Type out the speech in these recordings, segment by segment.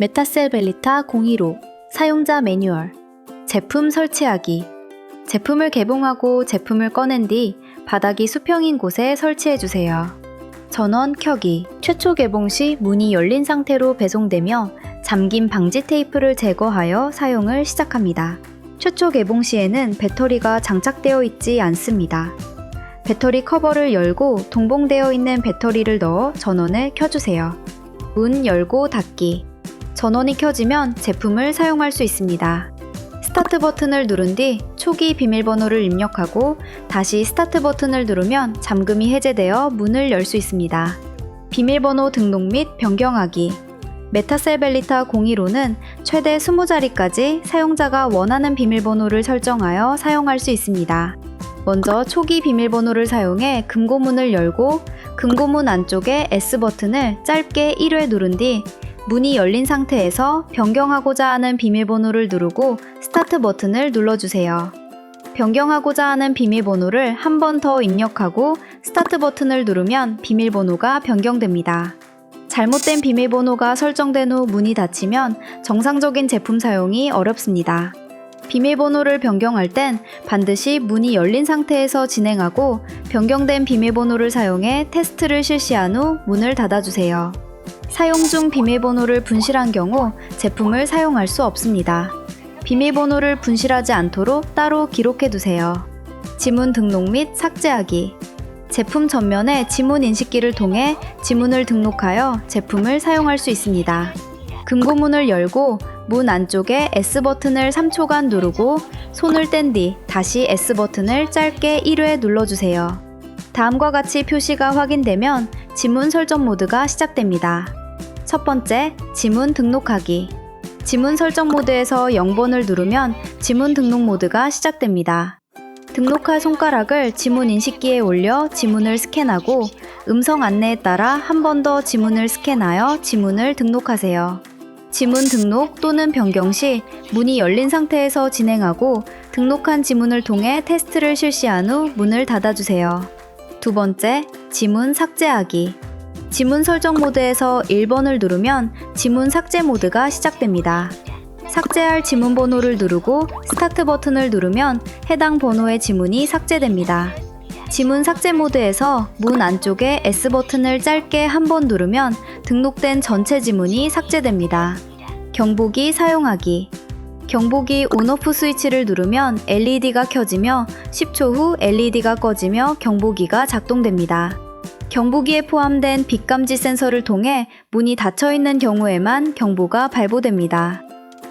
메타셀 벨리타 015 사용자 매뉴얼 제품 설치하기 제품을 개봉하고 제품을 꺼낸 뒤 바닥이 수평인 곳에 설치해 주세요. 전원 켜기 최초 개봉 시 문이 열린 상태로 배송되며 잠김 방지 테이프를 제거하여 사용을 시작합니다. 최초 개봉 시에는 배터리가 장착되어 있지 않습니다. 배터리 커버를 열고 동봉되어 있는 배터리를 넣어 전원을 켜주세요. 문 열고 닫기. 전원이 켜지면 제품을 사용할 수 있습니다. 스타트 버튼을 누른 뒤 초기 비밀번호를 입력하고 다시 스타트 버튼을 누르면 잠금이 해제되어 문을 열 수 있습니다. 비밀번호 등록 및 변경하기. 메타셀 벨리타 015는 최대 20자리까지 사용자가 원하는 비밀번호를 설정하여 사용할 수 있습니다. 먼저 초기 비밀번호를 사용해 금고문을 열고 금고문 안쪽에 S버튼을 짧게 1회 누른 뒤 문이 열린 상태에서 변경하고자 하는 비밀번호를 누르고 스타트 버튼을 눌러주세요. 변경하고자 하는 비밀번호를 한 번 더 입력하고 스타트 버튼을 누르면 비밀번호가 변경됩니다. 잘못된 비밀번호가 설정된 후 문이 닫히면 정상적인 제품 사용이 어렵습니다. 비밀번호를 변경할 땐 반드시 문이 열린 상태에서 진행하고 변경된 비밀번호를 사용해 테스트를 실시한 후 문을 닫아주세요. 사용 중 비밀번호를 분실한 경우 제품을 사용할 수 없습니다. 비밀번호를 분실하지 않도록 따로 기록해 두세요. 지문 등록 및 삭제하기. 제품 전면에 지문 인식기를 통해 지문을 등록하여 제품을 사용할 수 있습니다. 금고문을 열고 문 안쪽에 S버튼을 3초간 누르고 손을 뗀 뒤 다시 S버튼을 짧게 1회 눌러주세요. 다음과 같이 표시가 확인되면 지문 설정 모드가 시작됩니다. 첫 번째, 지문 등록하기. 지문 설정 모드에서 0번을 누르면 지문 등록 모드가 시작됩니다. 등록할 손가락을 지문 인식기에 올려 지문을 스캔하고 음성 안내에 따라 한 번 더 지문을 스캔하여 지문을 등록하세요. 지문 등록 또는 변경 시 문이 열린 상태에서 진행하고 등록한 지문을 통해 테스트를 실시한 후 문을 닫아주세요. 두 번째, 지문 삭제하기. 지문 설정 모드에서 1번을 누르면 지문 삭제 모드가 시작됩니다. 삭제할 지문 번호를 누르고 스타트 버튼을 누르면 해당 번호의 지문이 삭제됩니다. 지문 삭제 모드에서 문 안쪽에 S 버튼을 짧게 한 번 누르면 등록된 전체 지문이 삭제됩니다. 경보기 사용하기. 경보기 온오프 스위치를 누르면 LED가 켜지며 10초 후 LED가 꺼지며 경보기가 작동됩니다. 경보기에 포함된 빛감지 센서를 통해 문이 닫혀 있는 경우에만 경보가 발보됩니다.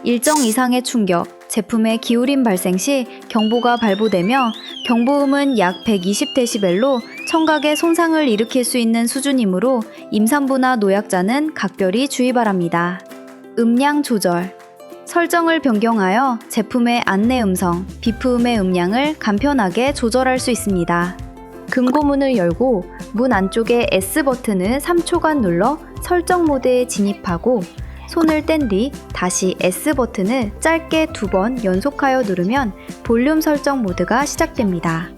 일정 이상의 충격, 제품의 기울임 발생 시 경보가 발보되며 경보음은 약 120dB로 청각에 손상을 일으킬 수 있는 수준이므로 임산부나 노약자는 각별히 주의 바랍니다. 음량 조절 설정을 변경하여 제품의 안내 음성, 비프음의 음량을 간편하게 조절할 수 있습니다. 금고문을 열고 문 안쪽에 S 버튼을 3초간 눌러 설정 모드에 진입하고 손을 뗀 뒤 다시 S 버튼을 짧게 두 번 연속하여 누르면 볼륨 설정 모드가 시작됩니다.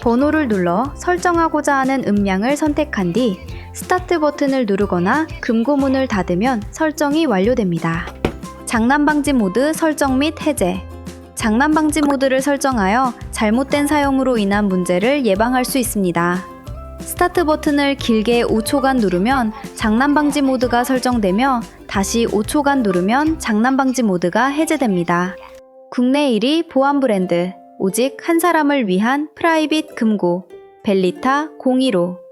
번호를 눌러 설정하고자 하는 음량을 선택한 뒤 스타트 버튼을 누르거나 금고문을 닫으면 설정이 완료됩니다. 장난 방지 모드 설정 및 해제. 장난 방지 모드를 설정하여 잘못된 사용으로 인한 문제를 예방할 수 있습니다. 스타트 버튼을 길게 5초간 누르면 장난 방지 모드가 설정되며 다시 5초간 누르면 장난 방지 모드가 해제됩니다. 국내 1위 보안 브랜드 오직 한 사람을 위한 프라이빗 금고 벨리타 015